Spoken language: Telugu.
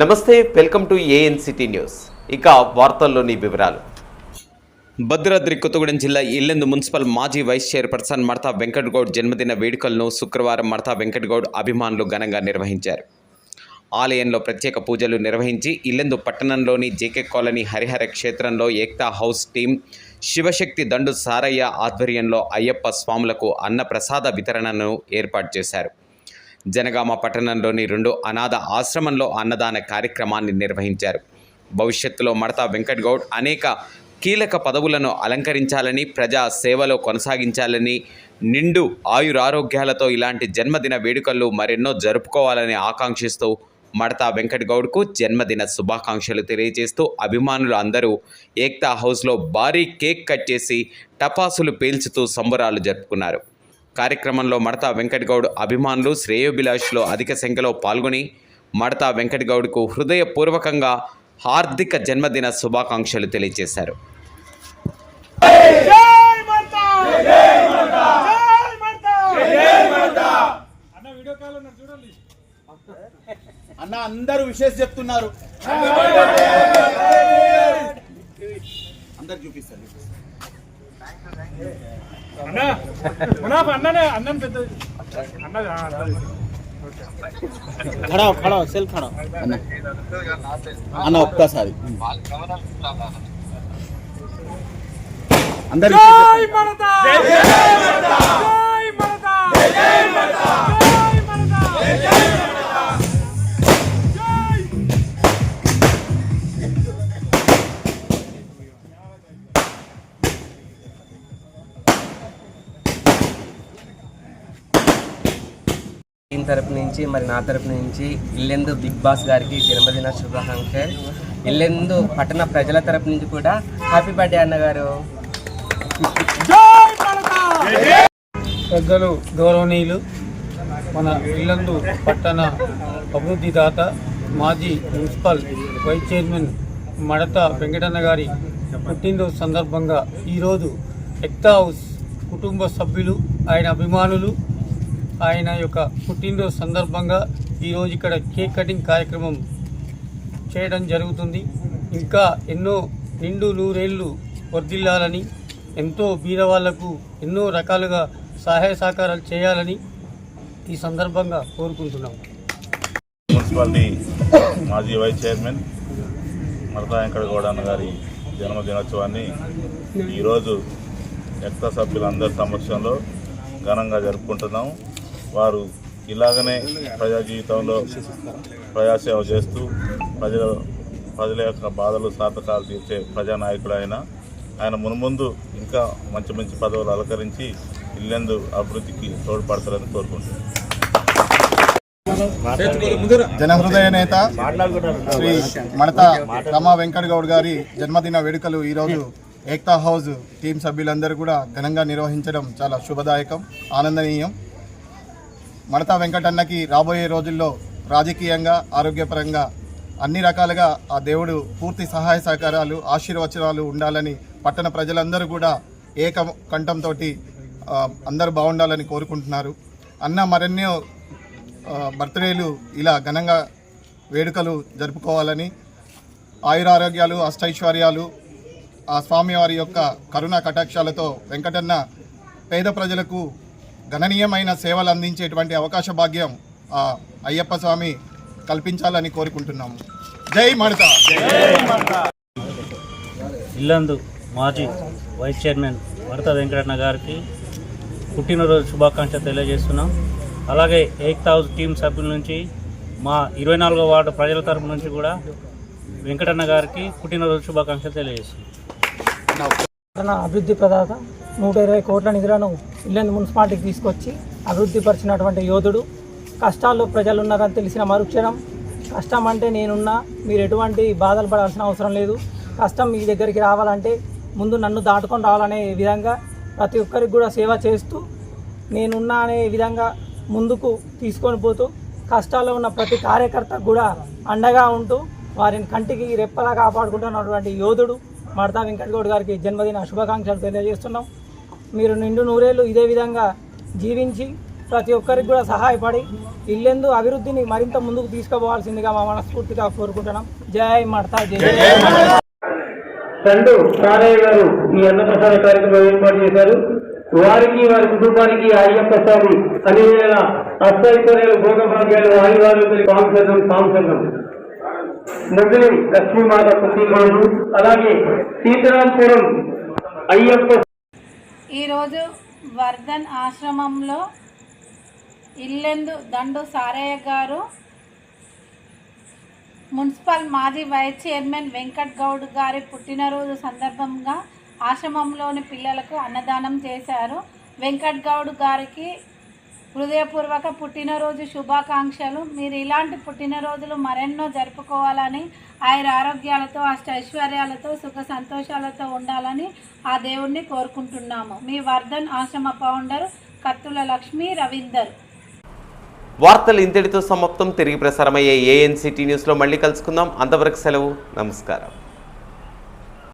నమస్తే వెల్కమ్ టు ఏఎన్సిటీ న్యూస్ ఇక వార్తల్లోని వివరాలు. భద్రాద్రి కొత్తగూడెం జిల్లా ఇల్లెందు మున్సిపల్ మాజీ వైస్ చైర్పర్సన్ మర్తా వెంకటగౌడ్ జన్మదిన వేడుకలను శుక్రవారం మర్తా వెంకటగౌడ్ అభిమానులు ఘనంగా నిర్వహించారు. ఆలయంలో ప్రత్యేక పూజలు నిర్వహించి ఇల్లెందు పట్టణంలోని జేకే కాలనీ హరిహర క్షేత్రంలో ఏక్తా హౌస్ టీం శివశక్తి దండు సారయ్య ఆధ్వర్యంలో అయ్యప్ప స్వాములకు అన్నప్రసాద వితరణను ఏర్పాటు చేశారు. జనగామ పట్టణంలోని రెండు అనాథ ఆశ్రమంలో అన్నదాన కార్యక్రమాన్ని నిర్వహించారు. భవిష్యత్తులో మడతా వెంకట్ గౌడ్ అనేక కీలక పదవులను అలంకరించాలని ప్రజా సేవలో కొనసాగించాలని నిండు ఆయురారోగ్యాలతో ఇలాంటి జన్మదిన వేడుకలు మరెన్నో జరుపుకోవాలని ఆకాంక్షిస్తూ మడతా వెంకట్ గౌడ్కు జన్మదిన శుభాకాంక్షలు తెలియజేస్తూ అభిమానులు అందరూ ఏక్తా హౌస్లో భారీ కేక్ కట్ చేసి టపాసులు పేల్చుతూ సంబరాలు జరుపుకున్నారు. కార్యక్రమంలో మడతా వెంకటగౌడ్ అభిమానులు శ్రేయోభిలాష్లో అధిక సంఖ్యలో పాల్గొని మడతా వెంకటగౌడ్కు హృదయపూర్వకంగా హార్దిక జన్మదిన శుభాకాంక్షలు తెలియజేశారు. జై మాతా జై మాతా జై మాతా జై మాతా అన్న వీడియో కాల్ ఉన్నారు చూడండి. అన్న అందరూ విషెస్ చెప్తున్నారు. అందరు చూపిస్తారు. ఖడా ఖడా సెల్ ఖడా అన్న. అన్న ఒక్కసారి. అందరు జై మాతా జై మాతా నుంచి మరి నా తరపు నుంచి ఇల్లెందు బిగ్ బాస్ గారికి జన్మదిన శుభాకాంక్షలు. ఇల్లెందు పట్టణ ప్రజల తరపు నుంచి కూడా హ్యాపీ బర్త్డే అన్నగారు. పెద్దలు గౌరవనీయులు మన ఇల్లందు పట్టణ అభివృద్ధి దాత మాజీ మున్సిపల్ వైస్ చైర్మన్ మడత వెంకటన్న గారి పుట్టినరోజు సందర్భంగా ఈరోజు ఎక్తా హౌస్ కుటుంబ సభ్యులు ఆయన అభిమానులు ఆయన యొక్క పుట్టినరోజు సందర్భంగా ఈరోజు ఇక్కడ కేక్ కటింగ్ కార్యక్రమం చేయడం జరుగుతుంది. ఇంకా ఎన్నో నిండు నూరేళ్ళు వర్ధిల్లాలని ఎంతో బీదవాళ్ళకు ఎన్నో రకాలుగా సహాయ సహకారాలు చేయాలని ఈ సందర్భంగా కోరుకుంటున్నాం. మున్సిపాలిటీ మాజీ వైస్ చైర్మన్ మరదా వెంకట గౌడన్న గారి జన్మదినోత్సవాన్ని ఈరోజు ఎక్త సభ్యులందరి సమక్షంలో ఘనంగా జరుపుకుంటున్నాం. వారు ఇలాగనే ప్రజా జీవితంలో ప్రజాసేవ చేస్తూ ప్రజల ప్రజల యొక్క బాధలు సాధకాలు తీర్చే ప్రజానాయకుడు ఆయన ఆయన మున్ముందు ఇంకా మంచి మంచి పదవులు అలంకరించి ఇల్లెందు అభివృద్ధికి తోడ్పడతారని కోరుకుంటున్నాను. జనహృదయ నేత శ్రీ మడత రమా వెంకట గౌడ్ గారి జన్మదిన వేడుకలు ఈరోజు ఏక్తా హౌస్ టీం సభ్యులందరూ కూడా ఘనంగా నిర్వహించడం చాలా శుభదాయకం ఆనందనీయం. మడతా వెంకటన్నకి రాబోయే రోజుల్లో రాజకీయంగా ఆరోగ్యపరంగా అన్ని రకాలుగా ఆ దేవుడు పూర్తి సహాయ సహకారాలు ఆశీర్వచనాలు ఉండాలని పట్టణ ప్రజలందరూ కూడా ఏక కంఠంతో అందరూ బాగుండాలని కోరుకుంటున్నారు. అన్న మరెన్నో బర్త్డేలు ఇలా ఘనంగా వేడుకలు జరుపుకోవాలని ఆయురారోగ్యాలు అష్టైశ్వర్యాలు ఆ స్వామివారి యొక్క కరుణ కటాక్షాలతో వెంకటన్న పేద ప్రజలకు గణనీయమైన సేవలు అందించేటువంటి అవకాశ భాగ్యం ఆ అయ్యప్ప స్వామి కల్పించాలని కోరుకుంటున్నాము. జై మడత ఇల్లందు మాజీ వైస్ చైర్మన్ మడత వెంకటన్న గారికి పుట్టినరోజు శుభాకాంక్షలు తెలియజేస్తున్నాం. అలాగే ఎయిత్ హౌస్ టీం సభ్యుల నుంచి మా ఇరవై నాలుగో వార్డు ప్రజల తరపు నుంచి కూడా వెంకటన్న గారికి పుట్టినరోజు శుభాకాంక్షలు తెలియజేస్తున్నాం. అభివృద్ధి ప్రదాత నూట ఇరవై కోట్ల నిధులను ఇల్లెందు మున్సిపాలిటీకి తీసుకొచ్చి అభివృద్ధి పరిచినటువంటి యోధుడు. కష్టాల్లో ప్రజలు ఉన్నారని తెలిసిన మరుక్షణం కష్టం అంటే నేనున్నా మీరు ఎటువంటి బాధలు పడాల్సిన అవసరం లేదు. కష్టం మీ దగ్గరికి రావాలంటే ముందు నన్ను దాటుకొని రావాలనే విధంగా ప్రతి ఒక్కరికి కూడా సేవ చేస్తూ నేనున్నా అనే విధంగా ముందుకు తీసుకొని పోతూ కష్టాల్లో ఉన్న ప్రతి కార్యకర్తకు కూడా అండగా ఉంటూ వారిని కంటికి రెప్పలా కాపాడుకుంటున్నటువంటి యోధుడు. మడతా వెంకటగౌడ్ గారికి జన్మదిన శుభాకాంక్షలు తెలియజేస్తున్నాం. మీరు నిండు నూరేళ్ళు ఇదే విధంగా జీవించి ప్రతి ఒక్కరికి కూడా సహాయపడి ఇల్లెందు అభివృద్ధిని మరింత ముందుకు తీసుకుపోవాల్సిందిగా మా మనస్ఫూర్తిగా కోరుకుంటున్నాం. జయ మడతా జై. రెండు సారయ్య గారు ఈ అన్నప్రసాద కార్యక్రమం ఏర్పాటు చేశారు. వారికి వారి కుటుంబానికి అయ్యప్ప స్వామి అన్ని వేళ అష్టైశ్వర్యాలు భోగభాగ్యాలు ఆయుర్వారోగ్యాలు కాంసర్గం కాంసర్గం ముగ్గురి లక్ష్మీమాత ప్రతీకలు అలాగే సీతారాంపురం అయ్యప్ప ఈరోజు వర్ధన్ ఆశ్రమంలో ఇల్లెందు దండు సారయ్య గారు మున్సిపల్ మాజీ వైస్ చైర్మన్ వెంకట్ గౌడ్ గారి పుట్టినరోజు సందర్భంగా ఆశ్రమంలోని పిల్లలకు అన్నదానం చేశారు. వెంకట్ గౌడ్ గారికి హృదయపూర్వక పుట్టినరోజు శుభాకాంక్షలు. మీరు ఇలాంటి పుట్టినరోజులు మరెన్నో జరుపుకోవాలని ఆయన ఆరోగ్యాలతో అష్ట ఐశ్వర్యాలతో సుఖ సంతోషాలతో ఉండాలని ఆ దేవుణ్ణి కోరుకుంటున్నాము. మీ వర్ధన్ ఆశ్రమ ఫౌండర్ కత్తుల లక్ష్మి రవీందర్. వార్తలు ఇంతటితో సమాప్తం. తిరిగి ప్రసారమయ్యే ఏఎన్సిటీ న్యూస్లో మళ్ళీ కలుసుకుందాం. అంతవరకు సెలవు. నమస్కారం.